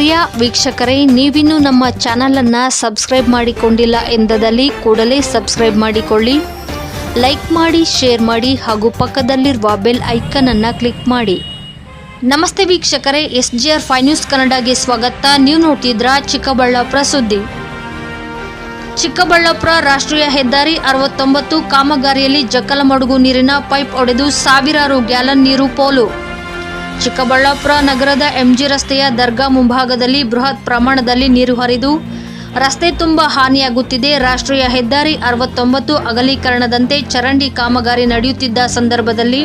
ಪ್ರಿಯ ವೀಕ್ಷಕರೇ, ನೀವಿನ್ನೂ ನಮ್ಮ ಚಾನಲನ್ನು ಸಬ್ಸ್ಕ್ರೈಬ್ ಮಾಡಿಕೊಂಡಿಲ್ಲ ಎಂದದಲ್ಲಿ ಕೂಡಲೇ ಸಬ್ಸ್ಕ್ರೈಬ್ ಮಾಡಿಕೊಳ್ಳಿ. ಲೈಕ್ ಮಾಡಿ, ಶೇರ್ ಮಾಡಿ ಹಾಗೂ ಪಕ್ಕದಲ್ಲಿರುವ ಬೆಲ್ ಐಕನ್ ಅನ್ನು ಕ್ಲಿಕ್ ಮಾಡಿ. ನಮಸ್ತೆ ವೀಕ್ಷಕರೇ S G R five news ಕನ್ನಡಗೆ ಸ್ವಾಗತ. ನೀವು ನೋಡ್ತಿದ್ರ ಚಿಕ್ಕಬಳ್ಳಾಪುರ ಸುದ್ದಿ. ಚಿಕ್ಕಬಳ್ಳಾಪುರ ರಾಷ್ಟ್ರೀಯ ಹೆದ್ದಾರಿ ಅರವತ್ತೊಂಬತ್ತು ಕಾಮಗಾರಿಯಲ್ಲಿ ಜಕ್ಕಲಮಡುಗು ನೀರಿನ ಪೈಪ್ ಒಡೆದು ಸಾವಿರಾರು ಗ್ಯಾಲನ್ ನೀರು ಪೋಲು. ಚಿಕ್ಕಬಳ್ಳಾಪುರ ನಗರದ ಎಂಜಿ ರಸ್ತೆಯ ದರ್ಗಾ ಮುಂಭಾಗದಲ್ಲಿ ಬೃಹತ್ ಪ್ರಮಾಣದಲ್ಲಿ ನೀರು ಹರಿದು ರಸ್ತೆ ತುಂಬ ಹಾನಿಯಾಗುತ್ತಿದೆ. ರಾಷ್ಟ್ರೀಯ ಹೆದ್ದಾರಿ ಅರವತ್ತೊಂಬತ್ತು ಅಗಲೀಕರಣದಂತೆ ಚರಂಡಿ ಕಾಮಗಾರಿ ನಡೆಯುತ್ತಿದ್ದ ಸಂದರ್ಭದಲ್ಲಿ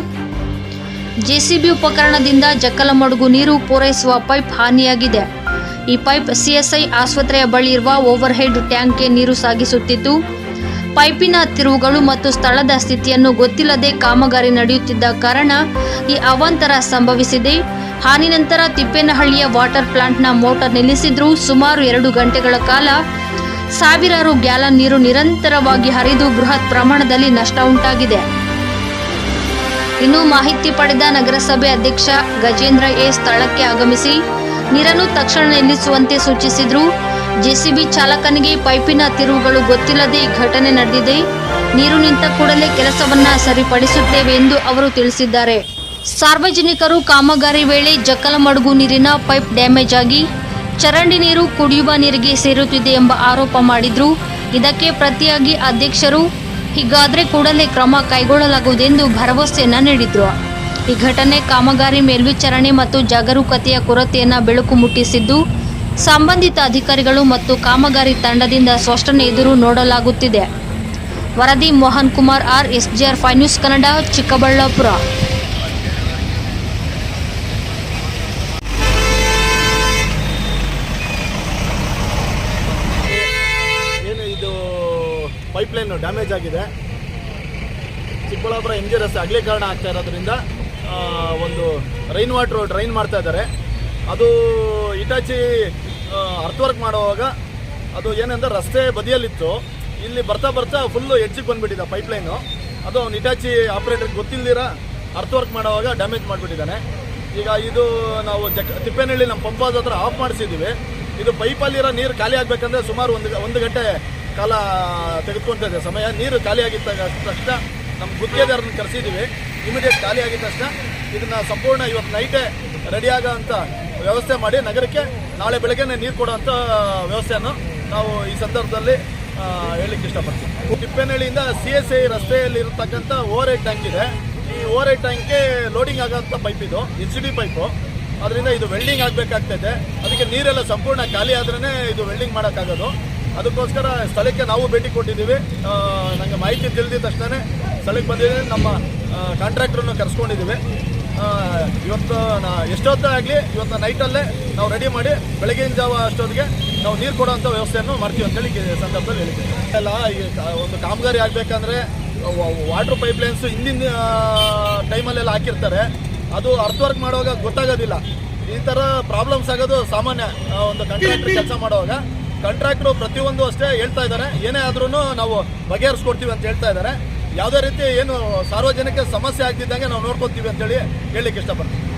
ಜೆಸಿಬಿ ಉಪಕರಣದಿಂದ ಜಕ್ಕಲಮಡುಗು ನೀರು ಪೂರೈಸುವ ಪೈಪ್ ಹಾನಿಯಾಗಿದೆ. ಈ ಪೈಪ್ ಸಿಎಸ್ಐ ಆಸ್ಪತ್ರೆಯ ಬಳಿ ಇರುವ ಓವರ್ಹೆಡ್ ಟ್ಯಾಂಕ್ಗೆ ನೀರು ಸಾಗಿಸುತ್ತಿದ್ದು ಪೈಪಿನ ತಿರುವುಗಳು ಮತ್ತು ಸ್ಥಳದ ಸ್ಥಿತಿಯನ್ನು ಗೊತ್ತಿಲ್ಲದೆ ಕಾಮಗಾರಿ ನಡೆಯುತ್ತಿದ್ದ ಕಾರಣ ಈ ಅವಾಂತರ ಸಂಭವಿಸಿದೆ. ಹಾನಿ ನಂತರ ತಿಪ್ಪೇನಹಳ್ಳಿಯ ವಾಟರ್ ಪ್ಲಾಂಟ್ನ ಮೋಟಾರ್ ನಿಲ್ಲಿಸಿದ್ರು ಸುಮಾರು ಎರಡು ಗಂಟೆಗಳ ಕಾಲ ಸಾವಿರಾರು ಗ್ಯಾಲನ್ ನೀರು ನಿರಂತರವಾಗಿ ಹರಿದು ಬೃಹತ್ ಪ್ರಮಾಣದಲ್ಲಿ ನಷ್ಟ ಉಂಟಾಗಿದೆ. ಇನ್ನು ಮಾಹಿತಿ ಪಡೆದ ನಗರಸಭೆ ಅಧ್ಯಕ್ಷ ಗಜೇಂದ್ರ ಎ ಸ್ಥಳಕ್ಕೆ ಆಗಮಿಸಿ ನೀರನ್ನು ತಕ್ಷಣ ನಿಲ್ಲಿಸುವಂತೆ ಸೂಚಿಸಿದ್ರು. ಜೆಸಿಬಿ ಚಾಲಕನಿಗೆ ಪೈಪಿನ ತಿರುವುಗಳು ಗೊತ್ತಿಲ್ಲದೆ ಈ ಘಟನೆ ನಡೆದಿದೆ. ನೀರು ನಿಂತ ಕೂಡಲೇ ಕೆಲಸವನ್ನ ಸರಿಪಡಿಸುತ್ತೇವೆ ಎಂದು ಅವರು ತಿಳಿಸಿದ್ದಾರೆ. ಸಾರ್ವಜನಿಕರು ಕಾಮಗಾರಿ ವೇಳೆ ಜಕ್ಕಲಮಡುಗು ನೀರಿನ ಪೈಪ್ ಡ್ಯಾಮೇಜ್ ಆಗಿ ಚರಂಡಿ ನೀರು ಕುಡಿಯುವ ನೀರಿಗೆ ಸೇರುತ್ತಿದೆ ಎಂಬ ಆರೋಪ ಮಾಡಿದ್ರು. ಇದಕ್ಕೆ ಪ್ರತಿಯಾಗಿ ಅಧ್ಯಕ್ಷರು ಹೀಗಾದ್ರೆ ಕೂಡಲೇ ಕ್ರಮ ಕೈಗೊಳ್ಳಲಾಗುವುದೆಂದು ಭರವಸೆಯನ್ನ ನೀಡಿದ್ರು. ಈ ಘಟನೆ ಕಾಮಗಾರಿ ಮೇಲ್ವಿಚಾರಣೆ ಮತ್ತು ಜಾಗರೂಕತೆಯ ಕೊರತೆಯನ್ನ ಬೆಳಕು ಮುಟ್ಟಿಸಿದ್ದು ಸಂಬಂಧಿತ ಅಧಿಕಾರಿಗಳು ಮತ್ತು ಕಾಮಗಾರಿ ತಂಡದಿಂದ ಸ್ಪಷ್ಟನೆ ಎದುರು ನೋಡಲಾಗುತ್ತಿದೆ. ವರದಿ Mohan Kumar R, SGR five news Kannada, Chikkaballapur. ಇದು ಪೈಪ್ಲೈನ್ ಡ್ಯಾಮೇಜ್ ಆಗಿದೆ. ಚಿಕ್ಕಬಳ್ಳಾಪುರ ಎಂ ಜಿ ರಸ್ತೆ ಅಗಲೀಕರಣ ಆಗ್ತಾ ಇರೋದ್ರಿಂದ ಒಂದು ರೈನ್ ವಾಟರ್ ಡ್ರೈನ್ ಮಾಡ್ತಾ ಇದ್ದಾರೆ. ಅದು ಇಟಾಚಿ ಅರ್ಥವರ್ಕ್ ಮಾಡುವಾಗ ಅದು ಏನಂದ್ರೆ ರಸ್ತೆ ಬದಿಯಲ್ಲಿತ್ತು. ಇಲ್ಲಿ ಬರ್ತಾ ಬರ್ತಾ ಫುಲ್ಲು ಬಂದ್ಬಿಟ್ಟಿದೆ ಪೈಪ್ಲೈನು ಅದು ಅವ್ನು ಇಟಾಚಿ ಆಪ್ರೇಟರ್ಗೆ ಗೊತ್ತಿಲ್ದಿರ ಅರ್ಥವರ್ಕ್ ಮಾಡುವಾಗ ಡ್ಯಾಮೇಜ್ ಮಾಡಿಬಿಟ್ಟಿದ್ದಾನೆ. ಈಗ ಇದು ನಾವು ಜಕ್, ತಿಪ್ಪೇನಹಳ್ಳಿ ನಮ್ಮ ಪಂಪಾದ ಹತ್ರ ಆಫ್ ಮಾಡಿಸಿದ್ದೀವಿ ಇದು ಪೈಪಲ್ಲಿರೋ ನೀರು ಖಾಲಿ ಆಗಬೇಕಂದ್ರೆ ಸುಮಾರು ಒಂದು ಒಂದು ಗಂಟೆ ಕಾಲ ತೆಗೆದುಕೊಂತಿದೆ ಸಮಯ. ನೀರು ಖಾಲಿ ಆಗಿದ್ದ ತಕ್ಷಣ ನಮ್ಮ ಗುತ್ತಿಗೆದಾರನ್ನ ಕರೆಸಿದ್ದೀವಿ ಇಮಿಡಿಯೇಟ್ ಖಾಲಿ ಆಗಿದ್ದ ತಕ್ಷಣ ಇದನ್ನು ಸಂಪೂರ್ಣ ಇವತ್ತು ನೈಟೇ ರೆಡಿಯಾಗ ಅಂತ ವ್ಯವಸ್ಥೆ ಮಾಡಿ ನಗರಕ್ಕೆ ನಾಳೆ ಬೆಳಗ್ಗೆನೆ ನೀರು ಕೊಡುವಂಥ ವ್ಯವಸ್ಥೆಯನ್ನು ನಾವು ಈ ಸಂದರ್ಭದಲ್ಲಿ ಹೇಳಲಿಕ್ಕೆ ಇಷ್ಟಪಡ್ತೀವಿ ತಿಪ್ಪೇನಹಳ್ಳಿಯಿಂದ ಸಿ ಎಸ್ ಐ ರಸ್ತೆಯಲ್ಲಿ ಇರತಕ್ಕಂಥ ಓವರ್ ಹೆಡ್ ಟ್ಯಾಂಕ್ ಇದೆ. ಈ ಓವರ್ ಹೆಡ್ ಟ್ಯಾಂಕ್ಗೆ ಲೋಡಿಂಗ್ ಆಗೋಂಥ ಪೈಪ್ ಇದು ಎಚ್ ಡಿ ಪೈಪು. ಅದರಿಂದ ಇದು ವೆಲ್ಡಿಂಗ್ ಆಗಬೇಕಾಗ್ತೈತೆ ಅದಕ್ಕೆ ನೀರೆಲ್ಲ ಸಂಪೂರ್ಣ ಖಾಲಿ ಆದ್ರೇ ಇದು ವೆಲ್ಡಿಂಗ್ ಮಾಡೋಕ್ಕಾಗೋದು. ಅದಕ್ಕೋಸ್ಕರ ಸ್ಥಳಕ್ಕೆ ನಾವು ಭೇಟಿ ಕೊಟ್ಟಿದ್ದೀವಿ. ನನಗೆ ಮಾಹಿತಿ ತಿಳಿದಿದ ತಕ್ಷಣ ಸ್ಥಳಕ್ಕೆ ಬಂದಿದ್ದೀವಿ ನಮ್ಮ ಕಾಂಟ್ರಾಕ್ಟ್ರನ್ನು ಕರೆಸ್ಕೊಂಡಿದ್ದೀವಿ. ಇವತ್ತು ನಾ ಎಷ್ಟೊತ್ತೇ ಆಗಲಿ ಇವತ್ತು ನೈಟಲ್ಲೇ ನಾವು ರೆಡಿ ಮಾಡಿ ಬೆಳಗಿನ ಜಾವ ಅಷ್ಟೊತ್ತಿಗೆ ನಾವು ನೀರು ಕೊಡೋಂಥ ವ್ಯವಸ್ಥೆಯನ್ನು ಮಾಡ್ತೀವಿ ಅಂತೇಳಿ ಸಂದರ್ಭದಲ್ಲಿ ಹೇಳಿದ್ದೀವಿ ಎಲ್ಲ ಒಂದು ಕಾಮಗಾರಿ ಆಗಬೇಕಂದ್ರೆ ವಾಟರ್ ಪೈಪ್ಲೈನ್ಸ್ ಹಿಂದಿನ ಟೈಮಲ್ಲೆಲ್ಲ ಹಾಕಿರ್ತಾರೆ. ಅದು ಅರ್ಥವರ್ಕ್ ಮಾಡುವಾಗ ಗೊತ್ತಾಗೋದಿಲ್ಲ. ಈ ಥರ ಪ್ರಾಬ್ಲಮ್ಸ್ ಆಗೋದು ಸಾಮಾನ್ಯ ಒಂದು ಕಂಟ್ರಾಕ್ಟ್ರ್ ಕೆಲಸ ಮಾಡುವಾಗ. ಕಾಂಟ್ರಾಕ್ಟ್ರು ಪ್ರತಿಯೊಂದು ಅಷ್ಟೇ ಹೇಳ್ತಾ ಇದ್ದಾರೆ. ಏನೇ ಆದ್ರೂ ನಾವು ಬಗೆಹರಿಸ್ಕೊಡ್ತೀವಿ ಅಂತ ಹೇಳ್ತಾ ಇದ್ದಾರೆ. ಯಾವುದೇ ರೀತಿ ಏನು ಸಾರ್ವಜನಿಕ ಸಮಸ್ಯೆ ಆಗ್ತಿದ್ದಂಗೆ ನಾವು ನೋಡ್ಕೊತೀವಿ ಅಂತೇಳಿ ಹೇಳಲಿಕ್ಕೆ ಇಷ್ಟಪಡ್ತೀನಿ.